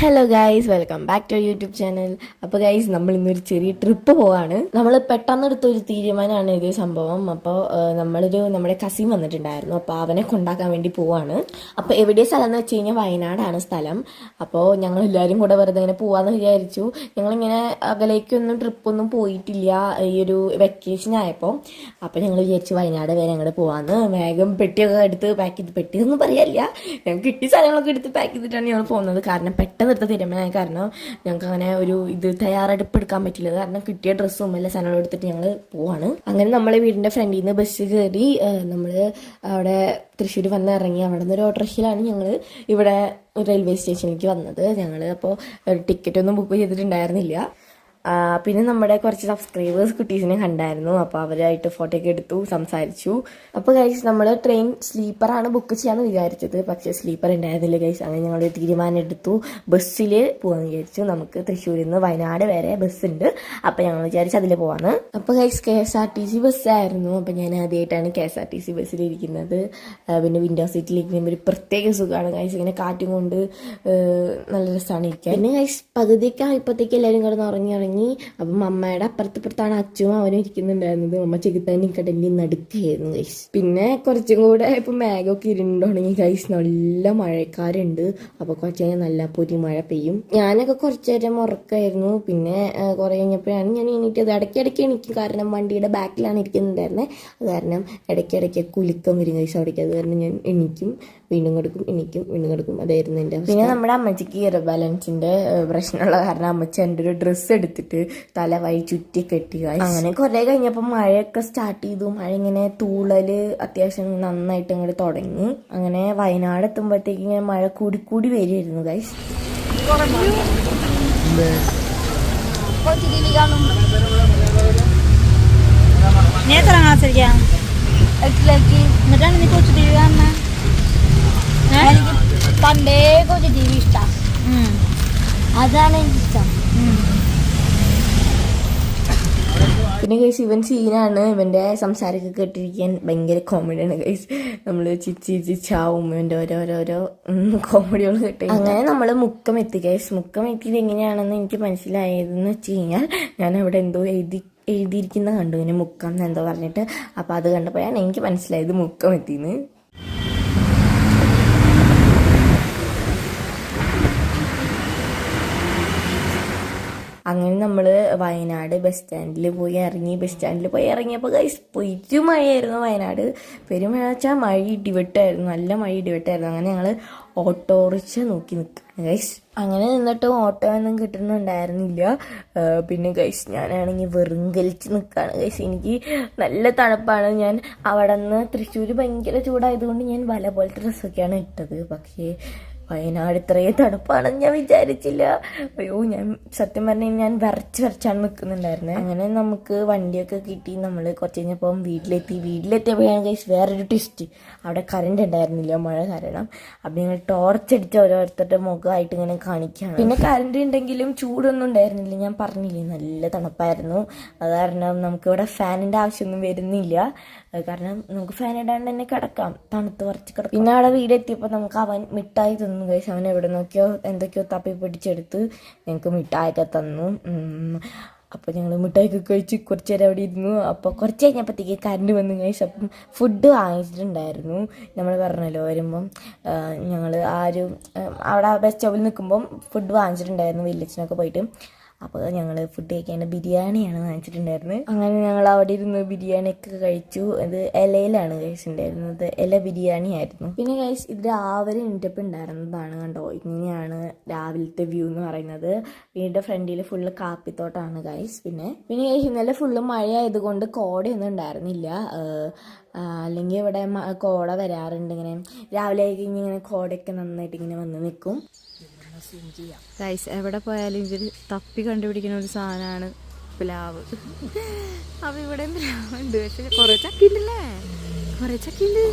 Hello guys welcome back to YouTube channel അപ്പോൾ guys നമ്മൾ ഇന്നൊരു ചെറിയ ട്രിപ്പ് പോവാണ്. നമ്മൾ പെട്ടെന്ന് എടുത്ത ഒരു തീരുമാനമാണ് ഇത് സംഭവം. അപ്പോൾ നമ്മളൊരു നമ്മുടെ കസിൻ വന്നിട്ടുണ്ടായിരുന്നു. അപ്പോൾ അവനെ കൊണ്ടാക്കാൻ വേണ്ടി പോവാണ്. അപ്പോൾ എവിടെ സ്ഥലം എന്ന് വെച്ച് കഴിഞ്ഞാൽ വയനാടാണ് സ്ഥലം. അപ്പോൾ ഞങ്ങൾ എല്ലാവരും കൂടെ വെറുതെ ഇങ്ങനെ പോവാന്ന് വിചാരിച്ചു. ഞങ്ങളിങ്ങനെ അകലേക്കൊന്നും ട്രിപ്പൊന്നും പോയിട്ടില്ല. ഈ ഒരു വെക്കേഷൻ ആയപ്പോൾ അപ്പോൾ ഞങ്ങൾ വിചാരിച്ചു വയനാട് വരെ അങ്ങോട്ട് പോവാന്ന്. വേഗം പെട്ടിയൊക്കെ എടുത്ത് പാക്ക് ചെയ്ത്. പെട്ടിയൊന്നും പറയാനില്ല. ഞങ്ങൾ കിട്ടിയ സാധനങ്ങളൊക്കെ എടുത്ത് പാക്ക് ചെയ്തിട്ടാണ് ഞങ്ങൾ പോകുന്നത്. കാരണം പെട്ടെന്ന് എടുത്ത തീരുമാനമായി കാരണം ഞങ്ങൾക്ക് അങ്ങനെ ഒരു ഇത് തയ്യാറെടുപ്പ് എടുക്കാൻ പറ്റില്ല. കാരണം കിട്ടിയ ഡ്രസ്സും എല്ലാ സാധനങ്ങളും എടുത്തിട്ട് ഞങ്ങൾ പോവാണ്. അങ്ങനെ നമ്മളെ വീടിന്റെ ഫ്രണ്ടിൽ നിന്ന് ബസ് കയറി നമ്മൾ അവിടെ തൃശ്ശൂർ വന്ന് ഇറങ്ങി. അവിടെ നിന്ന് ഒരു ഓട്ടോറിക്ഷയിലാണ് ഞങ്ങൾ ഇവിടെ റെയിൽവേ സ്റ്റേഷനിലേക്ക് വന്നത്. ഞങ്ങൾ അപ്പോൾ ടിക്കറ്റ് ഒന്നും ബുക്ക് ചെയ്തിട്ടുണ്ടായിരുന്നില്ല. പിന്നെ നമ്മുടെ കുറച്ച് സബ്സ്ക്രൈബേഴ്സ് കുട്ടീസിനെ കണ്ടായിരുന്നു. അപ്പോൾ അവരായിട്ട് ഫോട്ടോ ഒക്കെ എടുത്തു സംസാരിച്ചു. അപ്പോൾ ഗൈസ് നമ്മൾ ട്രെയിൻ സ്ലീപ്പറാണ് ബുക്ക് ചെയ്യാന്ന് വിചാരിച്ചത്. പക്ഷേ സ്ലീപ്പർ ഉണ്ടായിരുന്നില്ല ഗൈസ് അങ്ങനെ ഞങ്ങൾ തീരുമാനം എടുത്തു. ബസ്സിൽ പോകാമെന്ന് വിചാരിച്ചു. നമുക്ക് തൃശ്ശൂരിൽ നിന്ന് വയനാട് വരെ ബസ് ഉണ്ട് അപ്പോൾ ഞങ്ങൾ വിചാരിച്ചു അതിൽ പോവാന്ന്. അപ്പോൾ guys K S R T C ബസ്സായിരുന്നു അപ്പോൾ ഞാൻ ആദ്യമായിട്ടാണ് K S R T C ബസ്സിലിരിക്കുന്നത് പിന്നെ വിൻഡോ സീറ്റിലിരിക്കുമ്പോൾ ഒരു പ്രത്യേക സുഖമാണ് ഗൈസ് ഇങ്ങനെ കാറ്റും കൊണ്ട് നല്ല രസമാണ് ഇരിക്കാൻ. പിന്നെ ഗൈസ് പകുതിയൊക്കെ ആയപ്പോഴത്തേക്ക് എല്ലാവരും കിടന്ന് ഉറങ്ങി ഉറങ്ങി അപ്പം അമ്മയുടെ അപ്പുറത്തിപ്പുറത്താണ് അച്ഛനും അവനും ഇരിക്കുന്നുണ്ടായിരുന്നത്. അമ്മ ചെകുത്താനും കടലിൽ നടുക്കായിരുന്നു ഗൈസ് പിന്നെ കുറച്ചും കൂടെ ഇപ്പം മേഘമൊക്കെ ഇരുണ്ടുണങ്ങി ഗൈസ് നല്ല മഴക്കാരുണ്ട്. അപ്പോൾ കുറച്ച് കഴിഞ്ഞാൽ നല്ല പൊരി മഴ പെയ്യും. ഞാനൊക്കെ കുറച്ച് നേരം ഉറക്കമായിരുന്നു പിന്നെ കുറേ കഴിഞ്ഞപ്പോഴാണ് ഞാൻ എണീറ്റത് ഇടയ്ക്കിടയ്ക്ക് എണീക്കും. കാരണം വണ്ടിയുടെ ബാക്കിലാണ് ഇരിക്കുന്നുണ്ടായിരുന്നത് അത് കാരണം ഇടയ്ക്കിടയ്ക്ക് കുലുക്കം വരും ഗൈസ് അവിടേക്ക്. അത് കാരണം ഞാൻ എണീക്കും. വീണ്ടും കൊടുക്കും എനിക്കും വീണ്ടും കൊടുക്കും. അതായിരുന്നു എന്റെ പിന്നെ നമ്മുടെ അമ്മച്ചിക്ക് ഇയർ ബാലൻസിന്റെ പ്രശ്നമുള്ള കാരണം അമ്മച്ചി എന്റെ ഒരു ഡ്രസ്സ് എടുത്തിട്ട് തല വഴി ചുറ്റി കെട്ടി. അങ്ങനെ കുറെ കഴിഞ്ഞപ്പോൾ മഴയൊക്കെ സ്റ്റാർട്ട് ചെയ്തു. മഴ ഇങ്ങനെ തൂളൽ അത്യാവശ്യം നന്നായിട്ട് ഇങ്ങോട്ട് തുടങ്ങി. അങ്ങനെ വയനാട് എത്തുമ്പോഴത്തേക്ക് ഇങ്ങനെ മഴ കൂടി കൂടി വരുമായിരുന്നു ഗൈസ് നീ എത്ര എട്ടിലേക്ക്. എന്നിട്ടാണ് നീ കൊച്ചു ടി വി കാണുന്നത് എനിക്ക് പണ്ടേ കൊച്ചു ടി വി അതാണ് എനിക്ക് ഇഷ്ടം. പിന്നെ ഗൈസ് ഇവൻ സീനാണ് ഇവന്റെ സംസാരമൊക്കെ കേട്ടിരിക്കാൻ ഭയങ്കര കോമഡിയാണ് ഗൈസ് നമ്മൾ ചിച്ചി ചിച്ചാവും ഇവന്റെ ഓരോരോരോ കോമഡികൾ കേട്ട് അങ്ങനെ നമ്മൾ മുക്കം എത്തി ഗൈസ് മുക്കം എത്തിയത് എങ്ങനെയാണെന്ന് എനിക്ക് മനസ്സിലായതെന്ന് വെച്ച് കഴിഞ്ഞാൽ ഞാൻ അവിടെ എന്തോ എഴുതി എഴുതിയിരിക്കുന്ന കണ്ടു. ഇങ്ങനെ മുക്കം എന്നെന്തോ പറഞ്ഞിട്ട്. അപ്പോൾ അത് കണ്ടപ്പോഴാണ് എനിക്ക് മനസ്സിലായത് മുക്കം എത്തിന്ന് അങ്ങനെ നമ്മൾ വയനാട് ബസ് സ്റ്റാൻഡിൽ പോയി ഇറങ്ങി ബസ് സ്റ്റാൻഡിൽ പോയി ഇറങ്ങിയപ്പോൾ ഗൈസ് പൊയ്റ്റു മഴയായിരുന്നു വയനാട്. പെരുമഴ വെച്ചാൽ മഴ ഇടിവെട്ടായിരുന്നു. നല്ല മഴ ഇടിവെട്ടായിരുന്നു. അങ്ങനെ ഞങ്ങൾ ഓട്ടോറിക്ഷ നോക്കി നിൽക്കുകയാണ് ഗൈസ് അങ്ങനെ നിന്നിട്ടും ഓട്ടോ ഒന്നും കിട്ടുന്നുണ്ടായിരുന്നില്ല. പിന്നെ ഗൈസ് ഞാനാണെങ്കിൽ വെറും കലിച്ച് നിൽക്കുകയാണ് ഗൈസ് എനിക്ക് നല്ല തണുപ്പാണ്. ഞാൻ അവിടെ നിന്ന് തൃശ്ശൂർ ഭയങ്കര ചൂടായതുകൊണ്ട് ഞാൻ വല പോലത്തെ ഡ്രസ്സൊക്കെയാണ് ഇട്ടത്. പക്ഷേ വയനാട് ഇത്രയും തണുപ്പാണെന്ന് ഞാൻ വിചാരിച്ചില്ല. അയ്യോ ഞാൻ സത്യം പറഞ്ഞാൽ ഞാൻ വരച്ച് വരച്ചാണ് നിൽക്കുന്നുണ്ടായിരുന്നത് അങ്ങനെ നമുക്ക് വണ്ടിയൊക്കെ കിട്ടി. നമ്മൾ കുറച്ച് കഴിഞ്ഞപ്പം വീട്ടിലെത്തി. വീട്ടിലെത്തിയപ്പോഴാണ് കഴിച്ച് വേറൊരു ട്വിസ്റ്റ് അവിടെ കറണ്ട് ഉണ്ടായിരുന്നില്ല മഴ കാരണം. അപ്പം ഞങ്ങൾ ടോർച്ച് അടിച്ച് ഓരോരുത്തരുടെ മുഖമായിട്ട് ഇങ്ങനെ കാണിക്കുകയാണ്. പിന്നെ കറണ്ട് ഉണ്ടെങ്കിലും ചൂടൊന്നും ഉണ്ടായിരുന്നില്ല. ഞാൻ പറഞ്ഞില്ലേ നല്ല തണുപ്പായിരുന്നു. അത് കാരണം നമുക്കിവിടെ ഫാനിന്റെ ആവശ്യമൊന്നും വരുന്നില്ല. കാരണം നമുക്ക് ഫാൻ ഇടാണ്ട് തന്നെ കിടക്കാം. തണുത്ത് കുറച്ച് കിടക്കാം. പിന്നെ അവിടെ വീടെത്തിയപ്പോൾ നമുക്ക് അവൻ മിഠായി തന്നു. കഴിച്ച് അവൻ എവിടെ നോക്കിയോ എന്തൊക്കെയോ തപ്പി പിടിച്ചെടുത്ത് ഞങ്ങൾക്ക് മിഠായിയൊക്കെ തന്നു. അപ്പോൾ ഞങ്ങൾ മിഠായിയൊക്കെ കഴിച്ച് കുറച്ച് നേരം അവിടെ ഇരുന്നു. അപ്പോൾ കുറച്ച് കഴിഞ്ഞപ്പോഴത്തേക്ക് കറണ്ട് വന്നു കഴിച്ച് അപ്പം ഫുഡ് വാങ്ങിച്ചിട്ടുണ്ടായിരുന്നു. നമ്മൾ പറഞ്ഞല്ലോ വരുമ്പം ഞങ്ങൾ ആരും അവിടെ ബസ് സ്റ്റോപ്പിൽ നിൽക്കുമ്പം ഫുഡ് വാങ്ങിച്ചിട്ടുണ്ടായിരുന്നു. വില്ലേജിനൊക്കെ പോയിട്ട്. അപ്പോൾ ഞങ്ങൾ ഫുഡ് കഴിക്കാൻ ബിരിയാണിയാണ് വാങ്ങിച്ചിട്ടുണ്ടായിരുന്നത് അങ്ങനെ ഞങ്ങൾ അവിടെ ഇരുന്ന് ബിരിയാണിയൊക്കെ കഴിച്ചു. അത് ഇലയിലാണ് കഴിച്ചിട്ടുണ്ടായിരുന്നത്. ഇല ബിരിയാണി ആയിരുന്നു പിന്നെ കഴിച്ച് ഇത് രാവിലെ എണീറ്റപ്പോൾ ഉണ്ടായിരുന്നതാണ് കണ്ടോ? ഇങ്ങനെയാണ് രാവിലത്തെ വ്യൂ എന്ന് പറയുന്നത്. വീടിന്റെ ഫ്രണ്ടിൽ ഫുള്ള് കാപ്പിത്തോട്ടാണ് ഗൈസ് പിന്നെ പിന്നെ കഴിച്ച് ഇന്നലെ ഫുള്ള് മഴ ആയതുകൊണ്ട് കോടയൊന്നും ഉണ്ടായിരുന്നില്ല. അല്ലെങ്കിൽ ഇവിടെ കോട വരാറുണ്ട് ഇങ്ങനെ. രാവിലെ ഇങ്ങനെ കോടയൊക്കെ നന്നായിട്ട് ഇങ്ങനെ വന്ന് നിൽക്കും ഗൈസ് എവിടെ പോയാലും ഇവർ തപ്പി കണ്ടുപിടിക്കുന്ന ഒരു സാധനമാണ് പ്ലാവ്. അപ്പൊ ഇവിടെ പ്ലാവ് ഉണ്ട് പക്ഷെ കൊറേ ചക്കിണ്ടല്ലേ? കൊറേ ചക്കിണ്ട്.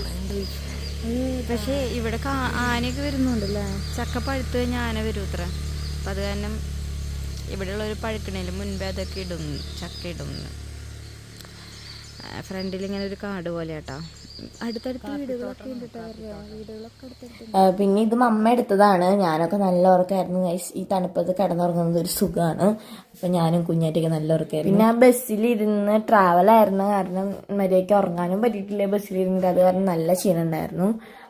പക്ഷേ ഇവിടെ ആനയൊക്കെ വരുന്നുണ്ടല്ലേ? ചക്ക പഴുത്ത് കഴിഞ്ഞാൽ ആന വരും അത്ര. അപ്പൊ അത് കാരണം ഇവിടെയുള്ള ഒരു പഴുക്കണേലും മുൻപേ അതൊക്കെ ഇടുന്നു ചക്ക ഇടുന്നു ഫ്രണ്ടിൽ ഇങ്ങനെ ഒരു കാട് പോലെ കേട്ടോ അടുത്തടുത്ത് വീടുകളൊക്കെ ഉണ്ട് കേട്ടോ അവരുടെ വീടുകളൊക്കെ അടുത്തടുത്ത് പിന്നെ ഇത് മമ്മ എടുത്തതാണ്. ഞാനൊക്കെ നല്ല ഉറക്കായിരുന്നു ഈ തണുപ്പത്ത് കിടന്നുറങ്ങുന്നത് ഒരു സുഖമാണ് അപ്പൊ ഞാനും കുഞ്ഞാറ്റൊക്കെ നല്ല ഉറക്കായിരുന്നു. പിന്നെ ആ ബസ്സിലിരുന്ന് ട്രാവൽ ആയിരുന്ന കാരണം മര്യാദയ്ക്ക് ഉറങ്ങാനും പറ്റിയിട്ടില്ല. ബസ്സിലിരുന്നിട്ട് അത് കാരണം നല്ല ക്ഷീണം ഉണ്ടായിരുന്നു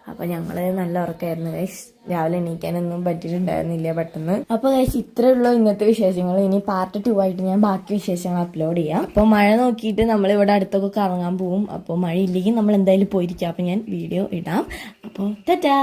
അപ്പൊ ഞങ്ങൾ നല്ല ഉറക്കമായിരുന്നു ഗൈസ് രാവിലെ എണീക്കാനൊന്നും പറ്റിയിട്ടുണ്ടായിരുന്നില്ല പെട്ടെന്ന്. അപ്പൊ ഗൈസ് ഇത്രേ ഉള്ളൂ ഇന്നത്തെ വിശേഷങ്ങൾ ഇനി പാർട്ട് ടു ആയിട്ട് ഞാൻ ബാക്കി വിശേഷങ്ങൾ അപ്ലോഡ് ചെയ്യാം. അപ്പൊ മഴ നോക്കിയിട്ട് നമ്മൾ ഇവിടെ അടുത്തൊക്കെ കറങ്ങാൻ പോവും. അപ്പോൾ മഴ ഇല്ലെങ്കിൽ നമ്മൾ എന്തായാലും പോയിരിക്കാം. അപ്പൊ ഞാൻ വീഡിയോ ഇടാം. അപ്പോൾ ടാറ്റാ